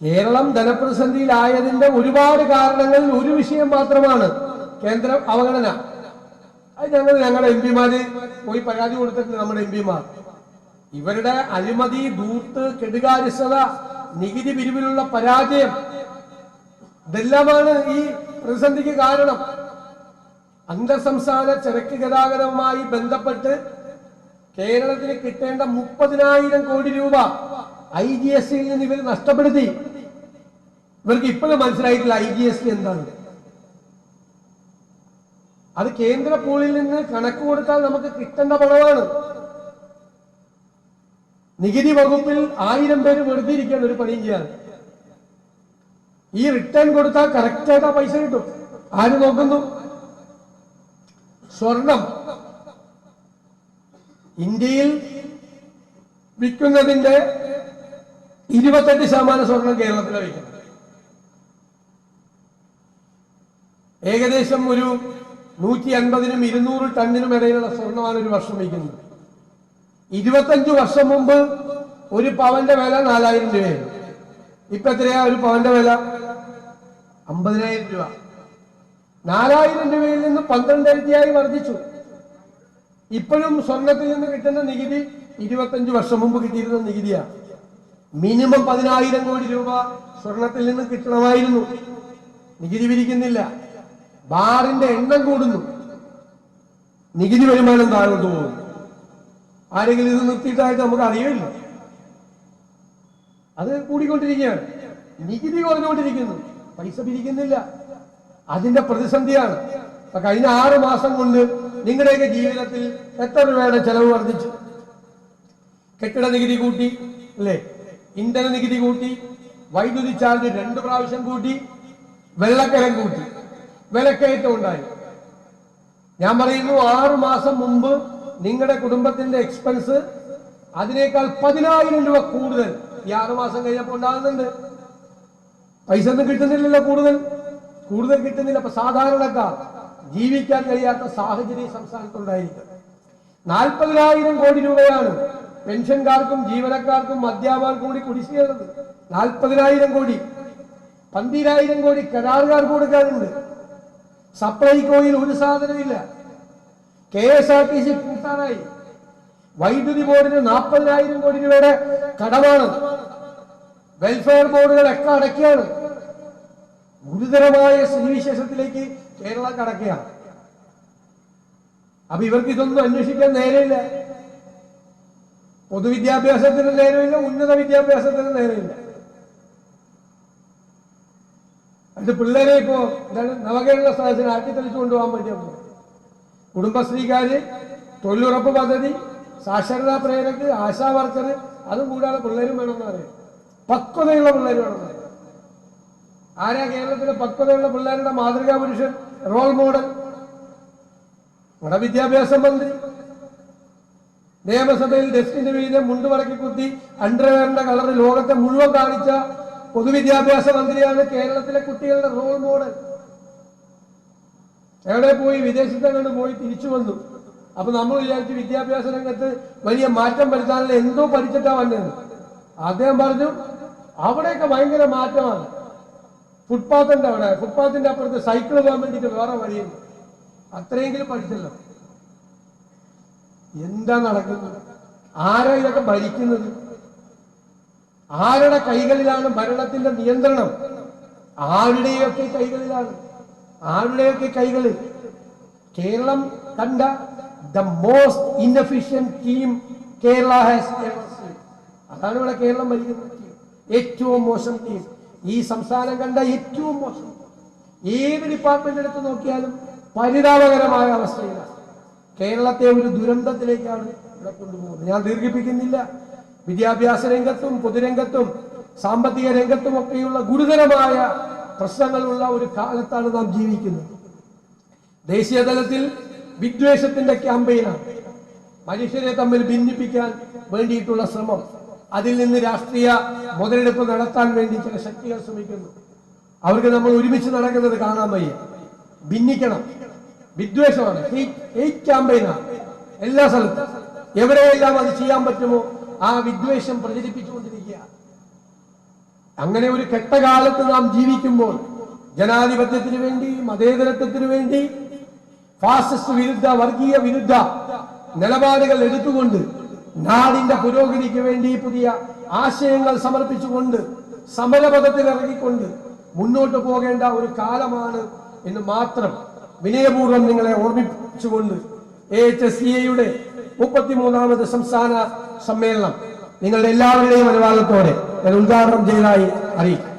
കേരളം ധനപ്രതിസന്ധിയിലായതിന്റെ ഒരുപാട് കാരണങ്ങളിൽ ഒരു വിഷയം മാത്രമാണ് കേന്ദ്ര അവഗണന. അത് ഞങ്ങൾ ഞങ്ങളുടെ എം പിമാര് പോയി പരാതി കൊടുത്തിട്ടുണ്ട് നമ്മുടെ എം പിമാർ. ഇവരുടെ അഴിമതി ദൂർത്ത് കെടുകാര്യസ്ഥത നികുതി പിരിവിലുള്ള പരാജയം ഇതെല്ലാമാണ് ഈ പ്രതിസന്ധിക്ക് കാരണം. അന്തർ സംസ്ഥാന ചരക്ക് ഗതാഗതവുമായി ബന്ധപ്പെട്ട് കേരളത്തിന് കിട്ടേണ്ട മുപ്പതിനായിരം കോടി രൂപ ഐ ജി എസ് സിയിൽ നിന്ന് ഇവർ നഷ്ടപ്പെടുത്തി. ഇവർക്ക് ഇപ്പോഴും മനസ്സിലായിട്ടില്ല ഐ ജി എസ് ടി എന്താണ്. അത് കേന്ദ്ര പൂളിൽ നിന്ന് കണക്ക് കൊടുത്താൽ നമുക്ക് കിട്ടേണ്ട പണമാണ്. നികുതി വകുപ്പിൽ ആയിരം പേര് വെറുതെ ഇരിക്കാൻ ഒരു പണിയും ചെയ്യാൻ. ഈ റിട്ടേൺ കൊടുത്താൽ കറക്റ്റ് ആയിട്ട് ആ പൈസ കിട്ടും. ആര് നോക്കുന്നു? സ്വർണം. ഇന്ത്യയിൽ വിൽക്കുന്നതിന്റെ ഇരുപത്തെട്ട് ശതമാനം സ്വർണം കേരളത്തിലാണ് വിൽക്കുന്നത്. ഏകദേശം ഒരു നൂറ്റി അൻപതിനും ഇരുന്നൂറ് ടണ്ണിനും ഇടയിലുള്ള സ്വർണമാണ് ഒരു വർഷം വയ്ക്കുന്നത്. ഇരുപത്തഞ്ചു വർഷം മുമ്പ് ഒരു പവന്റെ വില നാലായിരം രൂപയായിരുന്നു ഇപ്പൊ എത്രയാ ഒരു പവന്റെ വില? അമ്പതിനായിരം രൂപ. നാലായിരം രൂപയിൽ നിന്ന് പന്ത്രണ്ടായിരത്തിയായി വർദ്ധിച്ചു. ഇപ്പോഴും സ്വർണത്തിൽ നിന്ന് കിട്ടുന്ന നികുതി ഇരുപത്തഞ്ചു വർഷം മുമ്പ് കിട്ടിയിരുന്ന നികുതിയാണ് മിനിമം പതിനായിരം കോടി രൂപ സ്വർണത്തിൽ നിന്ന് കിട്ടണമായിരുന്നു. നികുതി പിരിക്കുന്നില്ല. ബാറിന്റെ എണ്ണം കൂടുന്നു. നികുതി വരുമാനം താഴോട്ട് പോകുന്നു ആരെങ്കിലും ഇത് നിർത്തിയിട്ടായിട്ട് നമുക്ക് അറിയില്ല. അത് കൂടിക്കൊണ്ടിരിക്കുകയാണ്. നികുതി കുറഞ്ഞുകൊണ്ടിരിക്കുന്നു. പൈസ പിരിക്കുന്നില്ല. അതിന്റെ പ്രതിസന്ധിയാണ്. അപ്പൊ കഴിഞ്ഞ ആറ് മാസം കൊണ്ട് നിങ്ങളുടെയൊക്കെ ജീവിതത്തിൽ എത്ര രൂപയുടെ ചെലവ് വർദ്ധിച്ചു? കെട്ടിട നികുതി കൂട്ടി അല്ലേ? ഇന്ധന നികുതി കൂട്ടി വൈദ്യുതി ചാർജ് രണ്ട് പ്രാവശ്യം കൂട്ടി വെള്ളക്കരം കൂട്ടി. വിലക്കയറ്റം ഉണ്ടായി. ഞാൻ പറയുന്നു ആറു മാസം മുമ്പ് നിങ്ങളുടെ കുടുംബത്തിന്റെ എക്സ്പെൻസ് അതിനേക്കാൾ പതിനായിരം രൂപ കൂടുതൽ ഈ ആറു മാസം കഴിഞ്ഞപ്പോൾ ഉണ്ടാകുന്നുണ്ട്. പൈസ ഒന്നും കിട്ടുന്നില്ലല്ലോ കൂടുതൽ. കൂടുതൽ കിട്ടുന്നില്ല. അപ്പൊ സാധാരണക്കാർ ജീവിക്കാൻ കഴിയാത്ത സാഹചര്യം സംസ്ഥാനത്തുണ്ടായിരിക്കും നാൽപ്പതിനായിരം കോടി രൂപയാണ് പെൻഷൻകാർക്കും ജീവനക്കാർക്കും അധ്യാപകർക്കും കൂടി കുടിശ്ശിയുള്ളത് നാൽപ്പതിനായിരം കോടി. പന്തിരായിരം കോടി കരാറുകാർക്ക് കൊടുക്കാനുണ്ട് സപ്ലൈകോയിൽ ഒരു സാധനമില്ല K S R T C കൂട്ടാനായി വൈദ്യുതി ബോർഡിന് നാൽപ്പതിനായിരം കോടി രൂപയുടെ കടമാണ്. വെൽഫെയർ ബോർഡുകളൊക്കെ അടയ്ക്കുകയാണ്. ഗുരുതരമായ സ്ഥിതിവിശേഷത്തിലേക്ക് കേരളം കടക്കുകയാണ്. അപ്പൊ ഇവർക്ക് ഇതൊന്നും അന്വേഷിക്കാൻ നേരെയില്ല പൊതുവിദ്യാഭ്യാസത്തിന് നേരമില്ല ഉന്നത വിദ്യാഭ്യാസത്തിന് നേരമില്ല. അത് പിള്ളേരെ ഇപ്പോ എന്താണ് നവകേരള സദസ്സിന് ആട്ടിത്തെളിച്ചു കൊണ്ടുപോകാൻ വേണ്ടിയപ്പോ കുടുംബശ്രീക്കാര് തൊഴിലുറപ്പ് പദ്ധതി സാക്ഷരതാ പ്രേരക്ക് ആശാ വർക്കർ അതും കൂടാതെ പിള്ളേരും വേണമെന്ന് പറയും. പക്വതയുള്ള പിള്ളേർ വേണമെന്ന് പറയും. ആരാ കേരളത്തിലെ പക്വതയുള്ള പിള്ളേരുടെ മാതൃകാ പുരുഷൻ? Role model. നമ്മുടെ വിദ്യാഭ്യാസ മന്ത്രി. നിയമസഭയിൽ ഡെസ്കിന്റെ വീതം മുണ്ടുമടക്കി കുത്തി അണ്ടർവെയറിന്റെ കളർ ലോകത്തെ മുഴുവൻ കാണിച്ച പൊതുവിദ്യാഭ്യാസ മന്ത്രിയാണ് കേരളത്തിലെ കുട്ടികളുടെ റോൾ മോഡൽ എവിടെ പോയി? വിദേശത്തങ്ങോട്ട് പോയി? തിരിച്ചു വന്നു. അപ്പൊ നമ്മൾ വിചാരിച്ചു വിദ്യാഭ്യാസ രംഗത്ത് വലിയ മാറ്റം വരുത്താനുള്ള എന്തോ പഠിച്ചിട്ടാ വന്നത്. അദ്ദേഹം പറഞ്ഞു അവിടെയൊക്കെ ഭയങ്കര മാറ്റമാണ്. ഫുട്പാത്തിന്റെ അവിടെ. ഫുട്പാത്തിന്റെ അപ്പുറത്ത് സൈക്കിൾ പോകാൻ വേണ്ടിയിട്ട് വേറെ വഴിയുണ്ട്. അത്രയെങ്കിലും പഠിച്ചല്ലോ. എന്താ നടക്കുന്നത്? ആരാ ഇതൊക്കെ ഭരിക്കുന്നത്? ആരുടെ കൈകളിലാണ് ഭരണത്തിന്റെ നിയന്ത്രണം? ആരുടെയൊക്കെ കൈകളിലാണ്? ആരുടെയൊക്കെ കൈകളിൽ? കേരളം കണ്ട the most inefficient team Kerala has അതാണ് ഇവിടെ കേരളം ഭരിക്കുന്ന ഏറ്റവും മോശം ടീം ഈ സംസ്ഥാനം കണ്ട ഏറ്റവും മോശം ഏത് ഡിപ്പാർട്ട്മെന്റ് എടുത്ത് നോക്കിയാലും പരിതാപകരമായ അവസ്ഥയിലാണ്. കേരളത്തെ ഒരു ദുരന്തത്തിലേക്കാണ് ഇവിടെ കൊണ്ടുപോകുന്നത്. ഞാൻ ദീർഘിപ്പിക്കുന്നില്ല. വിദ്യാഭ്യാസ രംഗത്തും പൊതുരംഗത്തും സാമ്പത്തിക രംഗത്തും ഒക്കെയുള്ള ഗുരുതരമായ പ്രശ്നങ്ങളുള്ള ഒരു കാലത്താണ് നാം ജീവിക്കുന്നത്. ദേശീയ തലത്തിൽ വിദ്വേഷത്തിന്റെ ക്യാമ്പയിനാണ്. മനുഷ്യരെ തമ്മിൽ ഭിന്നിപ്പിക്കാൻ വേണ്ടിയിട്ടുള്ള ശ്രമം. അതിൽ നിന്ന് രാഷ്ട്രീയ മുതലെടുപ്പ് നടത്താൻ വേണ്ടി ചില ശക്തികൾ ശ്രമിക്കുന്നു. അവർക്ക് നമ്മൾ ഒരുമിച്ച് നടക്കുന്നത് കാണാൻ വയ്യ. ഭിന്നിക്കണം. വിദ്വേഷമാണ്. ക്യാമ്പയിനാണ്. എല്ലാ സ്ഥലത്തും. എവിടെയെല്ലാം അത് ചെയ്യാൻ പറ്റുമോ ആ വിദ്വേഷം പ്രചരിപ്പിച്ചുകൊണ്ടിരിക്കുക. അങ്ങനെ ഒരു കെട്ടകാലത്ത് നാം ജീവിക്കുമ്പോൾ ജനാധിപത്യത്തിന് വേണ്ടി മതേതരത്വത്തിന് വേണ്ടി ഫാസിസ്റ്റ് വിരുദ്ധ വർഗീയ വിരുദ്ധ നിലപാടുകൾ എടുത്തുകൊണ്ട് നാടിന്റെ പുരോഗതിക്ക് വേണ്ടി പുതിയ ആശയങ്ങൾ സമർപ്പിച്ചുകൊണ്ട് സമരപഥത്തിൽ ഇറങ്ങിക്കൊണ്ട് മുന്നോട്ട് പോകേണ്ട ഒരു കാലമാണ് എന്ന് മാത്രം വിനയപൂർവം നിങ്ങളെ ഓർമ്മിപ്പിച്ചുകൊണ്ട് എ എച്ച് എസ് സി എയുടെ മുപ്പത്തിമൂന്നാമത് സംസ്ഥാന സമ്മേളനം. നിങ്ങളുടെ എല്ലാവരുടെയും അനുവാദത്തോടെ ഞാൻ ഉദ്ഘാടനം ചെയ്തതായി അറിയിക്കും